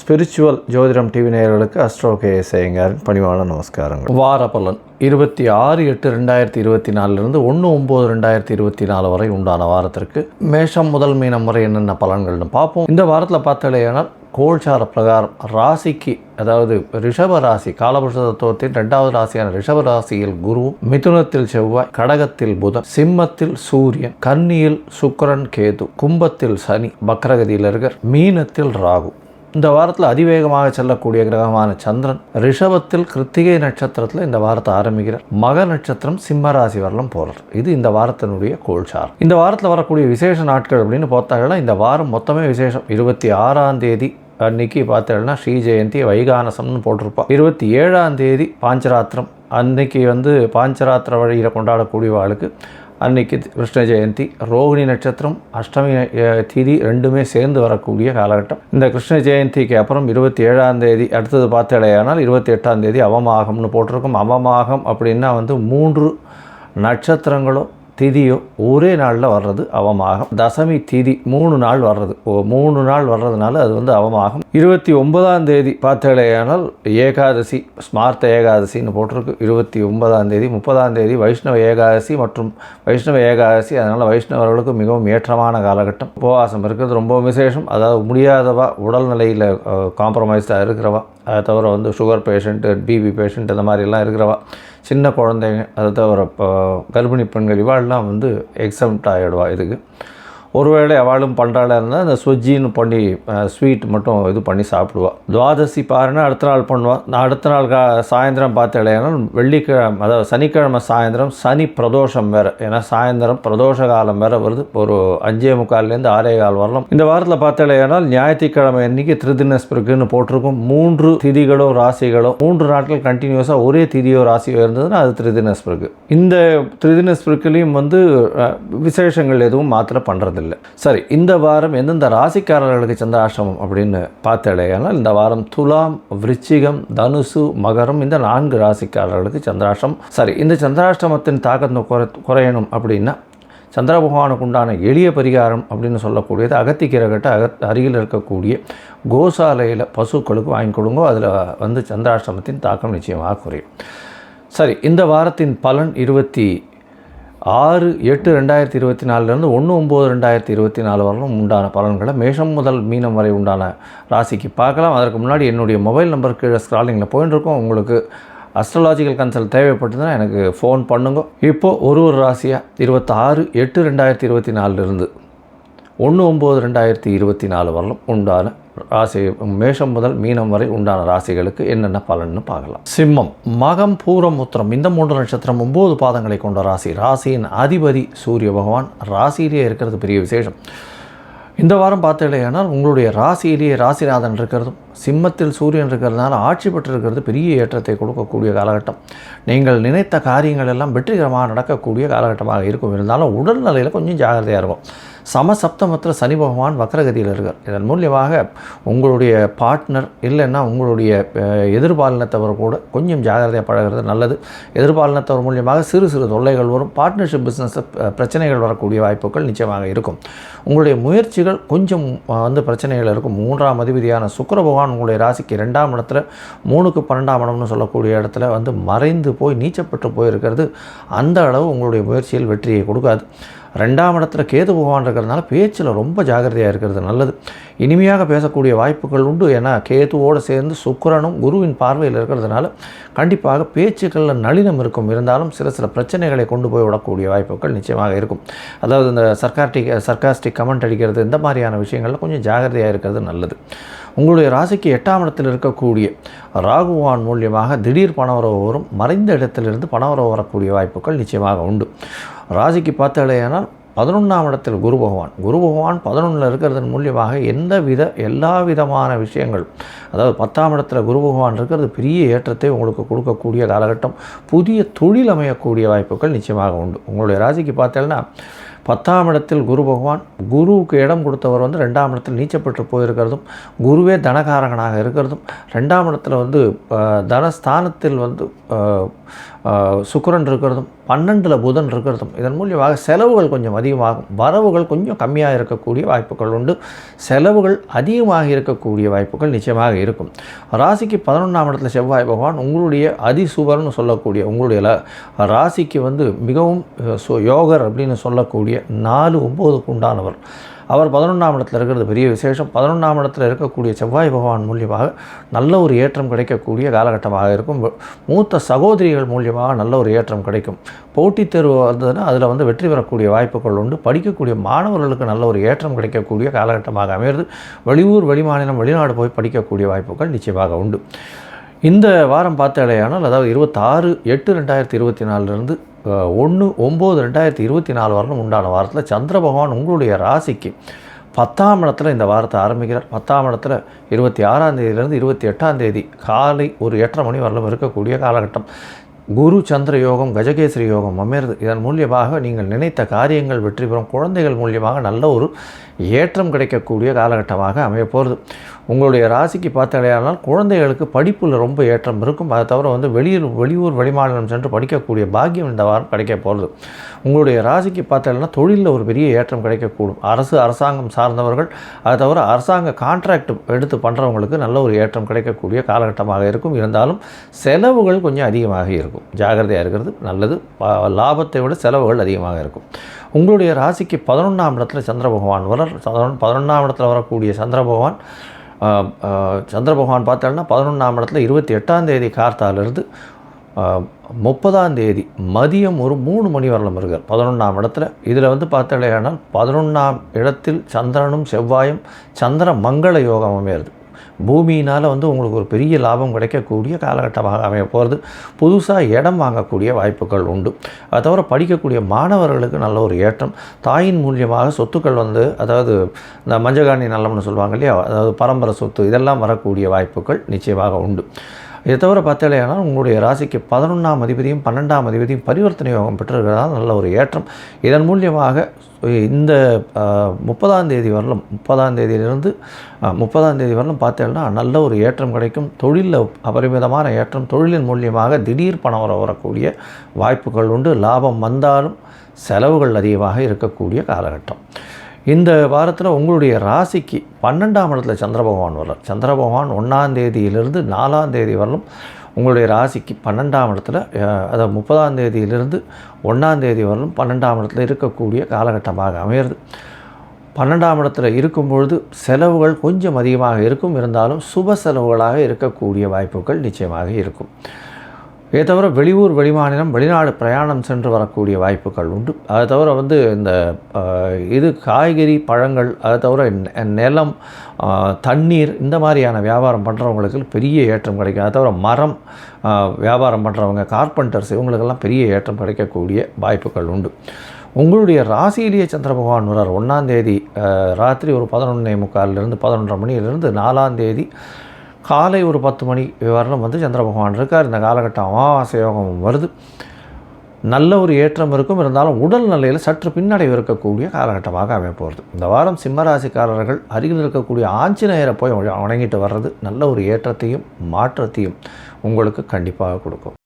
Spiritual ஜோதிடம் TV நேயர்களுக்கு astro K சேயங்காரின் பணிவான நமஸ்காரங்கள். வார பலன் இருபத்தி ஆறு எட்டு ரெண்டாயிரத்தி இருபத்தி நாலுலேருந்து ஒன்று ஒம்பது ரெண்டாயிரத்தி இருபத்தி நாலு வரை உண்டான வாரத்திற்கு மேஷம் முதல் மீனம் வரை என்னென்ன பலன்கள்னு பார்ப்போம். இந்த வாரத்தில் பார்த்தாலேயானால் கோல்சார பிரகாரம் ராசிக்கு அதாவது ரிஷப ராசி காலபுருஷ தத்துவத்தின் ரெண்டாவது ராசியான ரிஷப ராசியில் குரு மிதுனத்தில் செவ்வாய் கடகத்தில் புதன் சிம்மத்தில் சூரியன் கன்னியில் சுக்கரன் கேது கும்பத்தில் சனி பக்ரகதியில் இருக்கர் மீனத்தில் ராகு. இந்த வாரத்தில் அதிவேகமாக செல்லக்கூடிய கிரகமான சந்திரன் ரிஷபத்தில் கிருத்திகை நட்சத்திரத்தில் இந்த வாரத்தை ஆரம்பிக்கிறார். மக நட்சத்திரம் சிம்ம ராசி வரலாம் போகிறார் இது இந்த வாரத்தினுடைய கோல்சார் இந்த வாரத்தில் வரக்கூடிய விசேஷ நாட்கள் அப்படின்னு பார்த்தாங்கன்னா இந்த வாரம் மொத்தமே விசேஷம். இருபத்தி ஆறாம் தேதி அன்னைக்கு பார்த்தேன்னா ஸ்ரீ ஜெயந்தி வைகானசம்னு போட்டிருப்பா. இருபத்தி ஏழாம் தேதி பாஞ்சராத்திரம். அன்னைக்கு வந்து பாஞ்சராத்திர வழியில் கொண்டாடக்கூடியவாளுக்கு அன்னைக்கு கிருஷ்ண ஜெயந்தி. ரோகிணி நட்சத்திரம் அஷ்டமி அஹ், திதி ரெண்டுமே சேர்ந்து வரக்கூடிய காலகட்டம். இந்த கிருஷ்ண ஜெயந்திக்கு அப்புறம் இருபத்தி ஏழாம் தேதி அடுத்தது பார்த்தடையானால் இருபத்தி எட்டாம் தேதி அவமாகம்னு போட்டிருக்கும். அவமாகம் அப்படின்னா வந்து மூன்று நட்சத்திரங்களோ திதியோ ஒரே நாளில் வர்றது அவமாகம் தசமி திதி மூணு நாள் வர்றது. ஓ மூணு நாள் வர்றதுனால அது வந்து அவமாகம் இருபத்தி ஒன்பதாம் தேதி பார்த்தாலேயானால் ஏகாதசி ஸ்மார்த்த ஏகாதசின்னு போட்டிருக்கு. இருபத்தி ஒன்பதாம் தேதி முப்பதாம் தேதி வைஷ்ணவ ஏகாதசி மற்றும் வைஷ்ணவ ஏகாதசி. அதனால் வைஷ்ணவர்களுக்கு மிகவும் ஏற்றமான காலகட்டம். உபவாசம் இருக்கிறது ரொம்ப விசேஷம். அதாவது முடியாதவா உடல்நிலையில் காம்ப்ரமைஸ்டாக இருக்கிறவா அதை தவிர வந்து சுகர் பேஷண்ட்டு பிபி பேஷண்ட் இந்த மாதிரிலாம் இருக்கிறவா சின்ன குழந்தைங்க அதை தவிர இப்போ கர்ப்பிணி பெண்கள் இவாள்லாம் வந்து எக்ஸம்ட் ஆகிடுவா இதுக்கு. ஒருவேளை அவளும் பண்ணுறாளா இருந்தால் அந்த சுஜின்னு பண்ணி ஸ்வீட் மட்டும் இது பண்ணி சாப்பிடுவாள் துவாதசி பாருன்னா அடுத்த நாள் பண்ணுவா. நான் அடுத்த நாள் கா சாயந்தரம் பார்த்தாலேனா வெள்ளிக்கிழமை அதாவது சனிக்கிழமை சாயந்தரம் சனி பிரதோஷம் வேறு. ஏன்னா சாயந்தரம் பிரதோஷ காலம் வேறு வருது. ஒரு அஞ்சே முக்கால்லேருந்து ஆறே கால் வரலாம். இந்த வாரத்தில் பார்த்தாலேனால் ஞாயிற்றுக்கிழமை அன்னைக்கு திருதினஸ்பிருக்குன்னு போட்டிருக்கும். மூன்று திதிகளோ ராசிகளோ மூன்று நாட்கள் கண்டினியூஸாக ஒரே திதியோ ராசியோ இருந்ததுன்னா அது திருதினஸ்பிருக்கு. இந்த திருதினஸ்பிருக்குலேயும் வந்து விசேஷங்கள் எதுவும் மாத்திர பண்ணுறதில்ல இல்லை. சரி இந்த வாரம் எந்தெந்த ராசிக்காரர்களுக்கு சந்திராஷ்டமம் அப்படின்னு பார்த்தாலேயானால் இந்த வாரம் துலாம் விருச்சிகம் தனுசு மகரம் இந்த நான்கு ராசிக்காரர்களுக்கு சந்திராஷ்டம் சரி இந்த சந்திராஷ்டமத்தின் தாக்கத்தை குறை குறையணும் அப்படின்னா சந்திர பகவானுக்கு உண்டான எளிய பரிகாரம் அப்படின்னு சொல்லக்கூடியது அகத்திக்கிறகட்ட அகத் அருகில் இருக்கக்கூடிய கோசாலையில் பசுக்களுக்கு வாங்கி கொடுங்கோ அதில் வந்து சந்திராஷ்டமத்தின் தாக்கம் நிச்சயமாக குறையும். சரி இந்த வாரத்தின் பலன் இருபத்தி ஆறு எட்டு ரெண்டாயிரத்தி இருபத்தி நாலுலேருந்து ஒன்று ஒம்பது ரெண்டாயிரத்தி இருபத்தி நாலு வரலும் உண்டான பலன்களை மேஷம் முதல் மீனம் வரை உண்டான ராசிக்கு பார்க்கலாம். அதற்கு முன்னாடி என்னுடைய மொபைல் நம்பர் கீழே ஸ்க்ராலிங்கில் போயின்னு இருக்கோம். உங்களுக்கு அஸ்ட்ரலாஜிக்கல் கன்சல்ட் தேவைப்பட்டதுன்னா எனக்கு ஃபோன் பண்ணுங்க. இப்போது ஒரு ஒரு ராசியாக இருபத்தாறு எட்டு ரெண்டாயிரத்தி இருபத்தி நாலுலேருந்து ஒன்று ஒம்பது ரெண்டாயிரத்தி இருபத்தி நாலு வரலும் உண்டான ராசி மேஷம் முதல் மீனம் வரை உண்டான ராசிகளுக்கு என்னென்ன பலன்னு பார்க்கலாம். சிம்மம் மகம் பூரம் உத்திரம் இந்த மூன்று நட்சத்திரம் ஒம்பது பாதங்களை கொண்ட ராசி. ராசியின் அதிபதி சூரிய பகவான் ராசியிலேயே இருக்கிறது பெரிய விசேஷம். இந்த வாரம் பார்த்தீங்களேனால் உங்களுடைய ராசியிலேயே ராசிநாதன் இருக்கிறதும் சிம்மத்தில் சூரியன் இருக்கிறதுனால ஆட்சி பெற்றிருக்கிறது பெரிய ஏற்றத்தை கொடுக்கக்கூடிய காலகட்டம். நீங்கள் நினைத்த காரியங்கள் எல்லாம் வெற்றிகரமாக நடக்கக்கூடிய காலகட்டமாக இருக்கும். இருந்தாலும் உடல்நிலையில் கொஞ்சம் ஜாகிரதையாக இருக்கும் சமசப்தமத்தில் சனி பகவான் வக்ரகதியில் இருக்கார். இதன் மூலியமாக உங்களுடைய பார்ட்னர் இல்லைன்னா உங்களுடைய எதிர்பாலினத்தவர் கூட கொஞ்சம் ஜாகிரதையாக பழகிறது நல்லது. எதிர்பாலினத்தவர் மூலியமாக சிறு சிறு தொல்லைகள் வரும். பார்ட்னர்ஷிப் பிஸ்னஸ் பிரச்சனைகள் வரக்கூடிய வாய்ப்புகள் நிச்சயமாக இருக்கும். உங்களுடைய முயற்சிகள் கொஞ்சம் வந்து பிரச்சனைகள் இருக்கும். மூன்றாம் அதிபதியான சுக்கர பகவான் உங்களுடைய ராசிக்கு ரெண்டாம் இடத்துல மூணுக்கு பன்னெண்டாம் இடம்னு சொல்லக்கூடிய இடத்துல வந்து மறைந்து போய் நீச்சப்பட்டு போயிருக்கிறது. அந்த அளவு உங்களுடைய முயற்சியில் வெற்றியை கொடுக்காது. ரெண்டாம் இடத்துல கேது பகவான் இருக்கிறதுனால பேச்சில் ரொம்ப ஜாகிரதையாக இருக்கிறது நல்லது. இனிமையாக பேசக்கூடிய வாய்ப்புகள் உண்டு. ஏன்னா கேதுவோடு சேர்ந்து சுக்கரனும் குருவின் பார்வையில் இருக்கிறதுனால கண்டிப்பாக பேச்சுக்களில் நளினம் இருக்கும். இருந்தாலும் சில சில பிரச்சனைகளை கொண்டு போய் விடக்கூடிய வாய்ப்புகள் நிச்சயமாக இருக்கும். அதாவது இந்த சர்க்காஸ்டிக் சர்க்காஸ்டிக் கமெண்ட் அடிக்கிறது இந்த மாதிரியான விஷயங்களில் கொஞ்சம் ஜாகிரதையாக இருக்கிறது நல்லது. உங்களுடைய ராசிக்கு எட்டாம் இடத்தில் இருக்கக்கூடிய ராகுவான் மூலியமாக திடீர் பணவரவு வரும். மறைந்த இடத்திலிருந்து பணவரவு வரக்கூடிய வாய்ப்புகள் நிச்சயமாக உண்டு. ராசிக்கு பார்த்தாலேயானால் பதினொன்றாம் இடத்தில் குரு பகவான். குரு பகவான் பதினொன்றில் இருக்கிறதன் மூலியமாக எந்த வித எல்லா விதமான விஷயங்கள் அதாவது பத்தாம் இடத்துல குரு பகவான் இருக்கிறது பெரிய ஏற்றத்தை உங்களுக்கு கொடுக்கக்கூடிய காலகட்டம். புதிய தொழில் அமையக்கூடிய வாய்ப்புகள் நிச்சயமாக உண்டு. உங்களுடைய ராசிக்கு பார்த்தேன்னா பத்தாம் இடத்தில் குரு பகவான் குருவுக்கு இடம் கொடுத்தவர் வந்து ரெண்டாம் இடத்தில் நீச்சப்பட்டு போயிருக்கிறதும் குருவே தனகாரகனாக இருக்கிறதும் ரெண்டாம் இடத்துல வந்து தனஸ்தானத்தில் வந்து சுக்கரன் சுக்கிரன் இருக்கிறதும் பன்னெண்டில் புதன் இருக்கிறதும் இதன் மூலியமாக செலவுகள் கொஞ்சம் அதிகமாகும். வரவுகள் கொஞ்சம் கம்மியாக இருக்கக்கூடிய வாய்ப்புகள் உண்டு. செலவுகள் அதிகமாக இருக்கக்கூடிய வாய்ப்புகள் நிச்சயமாக இருக்கும். ராசிக்கு பதினொன்றாம் இடத்துல செவ்வாய் பகவான் உங்களுடைய அதிசுபர்னு சொல்லக்கூடிய உங்களுடைய ராசிக்கு வந்து மிகவும் யோகர் அப்படின்னு சொல்லக்கூடிய நாலு ஒம்போதுக்கு உண்டானவர். அவர் பதினொன்றாம் இடத்துல இருக்கிறது பெரிய விசேஷம். பதினொன்றாம் இடத்துல இருக்கக்கூடிய செவ்வாய் பகவான் மூலியமாக நல்ல ஒரு ஏற்றம் கிடைக்கக்கூடிய காலகட்டமாக இருக்கும். மூத்த சகோதரிகள் மூலியமாக நல்ல ஒரு ஏற்றம் கிடைக்கும். போட்டித் தேர்வு வந்ததுன்னா அதில் வந்து வெற்றி பெறக்கூடிய வாய்ப்புகள் உண்டு. படிக்கக்கூடிய மாணவர்களுக்கு நல்ல ஒரு ஏற்றம் கிடைக்கக்கூடிய காலகட்டமாக அமையிறது வெளியூர் வெளிமாநிலம் வெளிநாடு போய் படிக்கக்கூடிய வாய்ப்புகள் நிச்சயமாக உண்டு. இந்த வாரம் பார்த்தாலேயானால் அதாவது இருபத்தாறு எட்டு ரெண்டாயிரத்தி இருபத்தி நாலுலேருந்து ஒன்று ஒம்பது ரெண்டாயிரத்தி இருபத்தி நாலு வரலும் உண்டான வாரத்தில் சந்திர பகவான் உங்களுடைய ராசிக்கு பத்தாம் இடத்துல இந்த வாரத்தை ஆரம்பிக்கிறார். பத்தாம் இடத்துல இருபத்தி ஆறாம் தேதியிலேருந்து இருபத்தி எட்டாம் தேதி காலை ஒரு எட்டரை மணி வரலும் இருக்கக்கூடிய காலகட்டம். குரு சந்திர யோகம் கஜகேசரி யோகம் அமர்ந்து இதன் மூலியமாக நீங்கள் நினைத்த காரியங்கள் வெற்றி பெறும் குழந்தைகள் மூலியமாக நல்ல ஒரு ஏற்றம் கிடைக்கக்கூடிய காலகட்டமாக அமையப்போகிறது உங்களுடைய ராசிக்கு பார்த்தாலேயானால் குழந்தைகளுக்கு படிப்பில் ரொம்ப ஏற்றம் இருக்கும். அதை தவிர வந்து வெளியூர் வெளியூர் வெளிமாநிலம் சென்று படிக்கக்கூடிய பாக்கியம் இந்த வாரம் கிடைக்க போகிறது உங்களுடைய ராசிக்கு பார்த்தாலேனா தொழிலில் ஒரு பெரிய ஏற்றம் கிடைக்கக்கூடும். அரசு அரசாங்கம் சார்ந்தவர்கள் அதை தவிர அரசாங்க கான்ட்ராக்ட் எடுத்து பண்ணுறவங்களுக்கு நல்ல ஒரு ஏற்றம் கிடைக்கக்கூடிய காலகட்டமாக இருக்கும். இருந்தாலும் செலவுகள் கொஞ்சம் அதிகமாக இருக்கும். ஜாகிரதையாக இருக்கிறது நல்லது. லாபத்தை விட செலவுகள் அதிகமாக இருக்கும். உங்களுடைய ராசிக்கு பதினொன்றாம் இடத்துல சந்திர பகவான் வர பதினொன்றாம் இடத்துல வரக்கூடிய சந்திர பகவான் சந்திர பகவான் பார்த்தோம்னா பதினொன்றாம் இடத்துல இருபத்தி எட்டாம் தேதி கார்த்தாலிருந்து முப்பதாம் தேதி மதியம் ஒரு மூணு மணி வரலும் இருக்கார் பதினொன்றாம் இடத்துல. இதில் வந்து பார்த்தாலேயானால் பதினொன்றாம் இடத்தில் சந்திரனும் செவ்வாயும் சந்திர மங்கள யோகம் அமையிறது பூமியினால் வந்து உங்களுக்கு ஒரு பெரிய லாபம் கிடைக்கக்கூடிய காலகட்டமாக அமைய போகிறது. புதுசாக இடம் வாங்கக்கூடிய வாய்ப்புகள் உண்டு. அதை தவிர படிக்கக்கூடிய மாணவர்களுக்கு நல்ல ஒரு ஏற்றம். தாயின் மூலியமாக சொத்துக்கள் வந்து அதாவது இந்த மஞ்சகாணி நல்லம்னு சொல்லுவாங்க இல்லையா? அதாவது பரம்பரை சொத்து இதெல்லாம் வரக்கூடிய வாய்ப்புகள் நிச்சயமாக உண்டு. இதை தவிர பார்த்தாலேயானால் உங்களுடைய ராசிக்கு பதினொன்றாம் அதிபதியும் பன்னெண்டாம் அதிபதியும் பரிவர்த்தனை யோகம் பெற்றிருக்கிறதால நல்ல ஒரு ஏற்றம். இதன் மூலியமாக இந்த முப்பதாம் தேதி வரலும் முப்பதாம் தேதியிலிருந்து முப்பதாம் தேதி வரலும் பார்த்தேன்னா நல்ல ஒரு ஏற்றம் கிடைக்கும். தொழிலில் அபரிமிதமான ஏற்றம். தொழிலின் மூலியமாக திடீர் பணம் வர வரக்கூடிய வாய்ப்புகள் உண்டு. லாபம் வந்தாலும் செலவுகள் அதிகமாக இருக்கக்கூடிய காலகட்டம். இந்த வாரத்தில் உங்களுடைய ராசிக்கு பன்னெண்டாம் இடத்துல சந்திர பகவான் வர்றார். சந்திர பகவான் ஒன்றாம் தேதியிலிருந்து நாலாம் தேதி வரலும் உங்களுடைய ராசிக்கு பன்னெண்டாம் இடத்துல அதாவது முப்பதாம் தேதியிலிருந்து ஒன்றாம் தேதி வரலும் பன்னெண்டாம் இடத்துல இருக்கக்கூடிய காலகட்டமாக அமையிறது பன்னெண்டாம் இடத்துல இருக்கும் பொழுது செலவுகள் கொஞ்சம் அதிகமாக இருக்கும். இருந்தாலும் சுப செலவுகளாக இருக்கக்கூடிய வாய்ப்புகள் நிச்சயமாக இருக்கும். இதை தவிர வெளியூர் வெளிமாநிலம் வெளிநாடு பிரயாணம் சென்று வரக்கூடிய வாய்ப்புகள் உண்டு. அதை தவிர வந்து இந்த இது காய்கறி பழங்கள் அதை தவிர நிலம் தண்ணீர் இந்த மாதிரியான வியாபாரம் பண்ணுறவங்களுக்கு பெரிய ஏற்றம் கிடைக்கும். அதை தவிர மரம் வியாபாரம் பண்ணுறவங்க கார்பெண்டர்ஸ் இவங்களுக்கெல்லாம் பெரிய ஏற்றம் கிடைக்கக்கூடிய வாய்ப்புகள் உண்டு. உங்களுடைய ராசியிலேயே சந்திர பகவான் வரார் ஒன்றாம் தேதி ராத்திரி ஒரு பதினொன்னே முக்காலிலிருந்து பதினொன்றரை மணியிலிருந்து நாலாம் தேதி காலை ஒரு பத்து மணி வரலும் வந்து சந்திர பகவான் இருக்கார். இந்த காலகட்டம் அமாவாசை யோகம் வருது. நல்ல ஒரு ஏற்றம் இருக்கும். இருந்தாலும் உடல் நிலையில் சற்று பின்னடைவு இருக்கக்கூடிய காலகட்டமாக அமையப்போகிறது இந்த வாரம் சிம்மராசிக்காரர்கள் அருகில் இருக்கக்கூடிய ஆஞ்சநேயரை போய் வணங்கிட்டு வர்றது நல்ல ஒரு ஏற்றத்தையும் மாற்றத்தையும் உங்களுக்கு கண்டிப்பாக கொடுக்கும்.